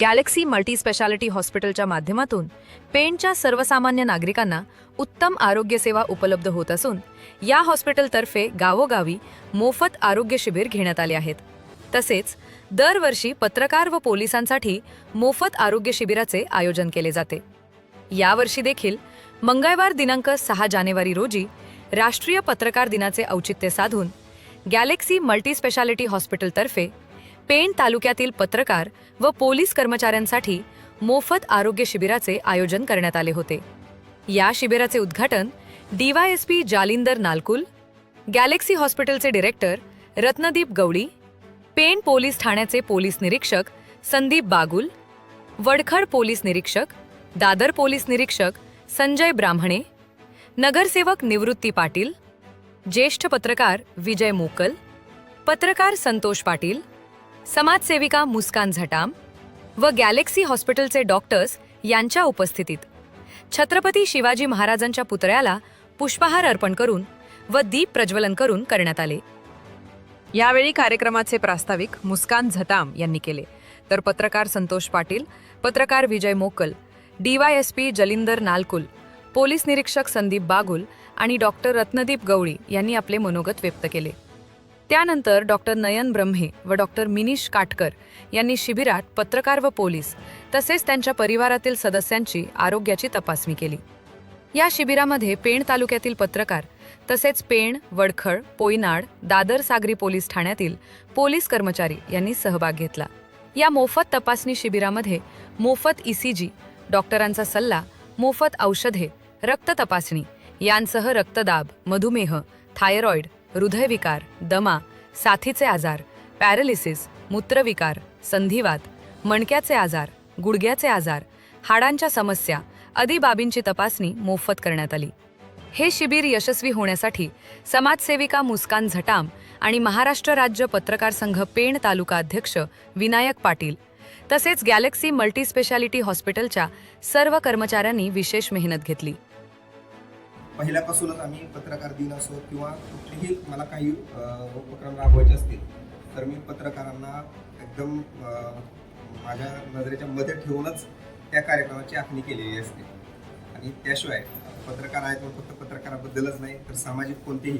Galaxy multi speciality हॉस्पिटलच्या माध्यमातून पेणच्या सर्वसामान्य नागरिकांना उत्तम आरोग्य सेवा उपलब्ध होत असून या हॉस्पिटलतर्फे गावोगावी मोफत आरोग्य शिबिर घेण्यात आले आहेत. तसेच दरवर्षी पत्रकार व पोलिसांसाठी मोफत आरोग्य शिबिराचे आयोजन केले जाते. यावर्षी देखील मंगळवार दिनांक सहा जानेवारी रोजी राष्ट्रीय पत्रकार दिनाचे औचित्य साधून गॅलेक्सी मल्टी स्पेशालिटी हॉस्पिटलतर्फे पेण तालुक्यातील पत्रकार व पोलीस कर्मचाऱ्यांसाठी मोफत आरोग्य शिबिराचे आयोजन करण्यात आले होते. या शिबिराचे उद्घाटन डीवायएसपी जालिंदर नालकुल गॅलेक्सी हॉस्पिटलचे डिरेक्टर रत्नदीप गवळी पेण पोलीस ठाण्याचे पोलीस निरीक्षक संदीप बागुल वडखड पोलीस निरीक्षक दादर पोलीस निरीक्षक संजय ब्राह्मणे नगरसेवक निवृत्ती पाटील ज्येष्ठ पत्रकार विजय मोकल पत्रकार संतोष पाटील समाजसेविका मुस्कान झटाम व गॅलेक्सी हॉस्पिटलचे डॉक्टर्स यांच्या उपस्थितीत. छत्रपती शिवाजी महाराजांच्या पुतळ्याला पुष्पहार अर्पण करून व दीप प्रज्वलन करून करण्यात आले. यावेळी कार्यक्रमाचे प्रास्ताविक मुस्कान झटाम यांनी केले. तर पत्रकार संतोष पाटील पत्रकार विजय मोकल डीवायएसपी जलिंदर नालकुल पोलीस निरीक्षक संदीप बागुल आणि डॉक्टर रत्नदीप गवळी यांनी आपले मनोगत व्यक्त केले. त्यानंतर डॉक्टर नयन ब्रह्मे व डॉक्टर मिनीश काटकर यांनी शिबिरात पत्रकार व पोलीस तसेच त्यांच्या परिवारातील सदस्यांची आरोग्याची तपासणी केली. या शिबिरामध्ये पेण तालुक्यातील पत्रकार तसेच पेण वडखळ पोयनाड दादर सागरी पोलीस ठाण्यातील पोलीस कर्मचारी यांनी सहभाग घेतला. या मोफत तपासणी शिबिरामध्ये मोफत ईसीजी डॉक्टरांचा सल्ला मोफत औषधे रक्त तपासणी यांसह रक्तदाब मधुमेह थायरॉईड हृदयविकार दमा साथीचे आजार पॅरालिसिस मूत्रविकार संधिवात मणक्याचे आजार गुडघ्याचे आजार हाडांच्या समस्या आदी बाबींची तपासणी मोफत करण्यात आली. हे शिबिर यशस्वी होण्यासाठी समाजसेविका मुस्कान झटाम आणि महाराष्ट्र राज्य पत्रकार संघ पेण तालुका अध्यक्ष विनायक पाटील तसेच गॅलेक्सी मल्टीस्पेशालिटी हॉस्पिटलच्या सर्व कर्मचाऱ्यांनी विशेष मेहनत घेतली. पहिल्यापासूनच आम्ही पत्रकार दिन असो किंवा कुठलेही मला काही उपक्रम राबवायचे असतील तर मी पत्रकारांना एकदम माझ्या नजरेच्या मध्ये ठेवूनच त्या कार्यक्रमाची आखणी केलेली असते. आणि त्याशिवाय पत्रकार आहेत मग फक्त पत्रकाराबद्दलच नाही तर सामाजिक कोणतेही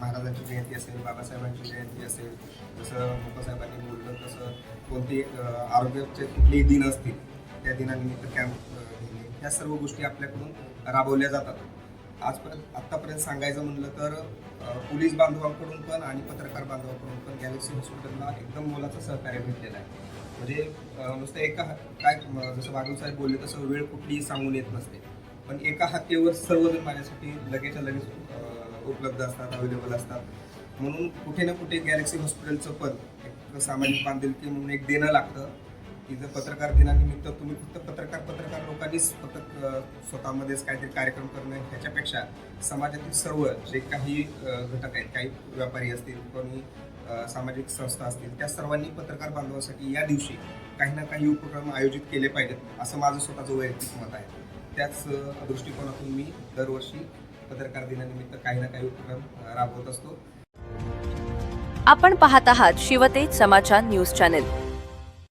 महाराजांची जयंती असेल बाबासाहेबांची जयंती असेल जसं मुक्कासाहेबांनी बोललं तसं कोणते आरोग्याचे कुठलेही दिन असतील त्या दिनानिमित्त कॅम्प घेणे ह्या सर्व गोष्टी आपल्याकडून राबवल्या जातात. आजपर्यंत आत्तापर्यंत सांगायचं म्हणलं तर पोलीस बांधवांकडून पण आणि पत्रकार बांधवांकडून पण गॅलेक्सी हॉस्पिटलला एकदम मोलाचं सहकार्य भेटलेलं आहे. म्हणजे नुसतं एका काय जसं बागुल साहेब बोलले तसं वेळ कुठलीही सांगून येत नसते. पण एका हाकेवर सर्वजण माझ्यासाठी लगेचच्या लगेच उपलब्ध असतात अवेलेबल असतात. म्हणून कुठे ना कुठे गॅलेक्सी हॉस्पिटलचं पण एक सामाजिक बांधिलकी म्हणून एक देणं लागतं. की जर पत्रकार दिनानिमित्त तुम्ही फक्त पत्रकार पत्रकार लोकांनीच फक्त स्वतःमध्येच काहीतरी कार्यक्रम करणं ह्याच्यापेक्षा समाजातील सर्व जे काही घटक आहेत काही व्यापारी असतील कोणी सामाजिक संस्था असतील त्या सर्वांनी पत्रकार बांधवांसाठी या दिवशी काही ना काही उपक्रम आयोजित केले पाहिजेत असं माझं स्वतःचं वैयक्तिक मत आहे. त्याच दृष्टिकोनातून मी दरवर्षी पत्रकार दिनानिमित्त काही ना काही उपक्रम राबवत असतो. आपण पाहत आहात शिवतेज समाचार न्यूज चॅनेल.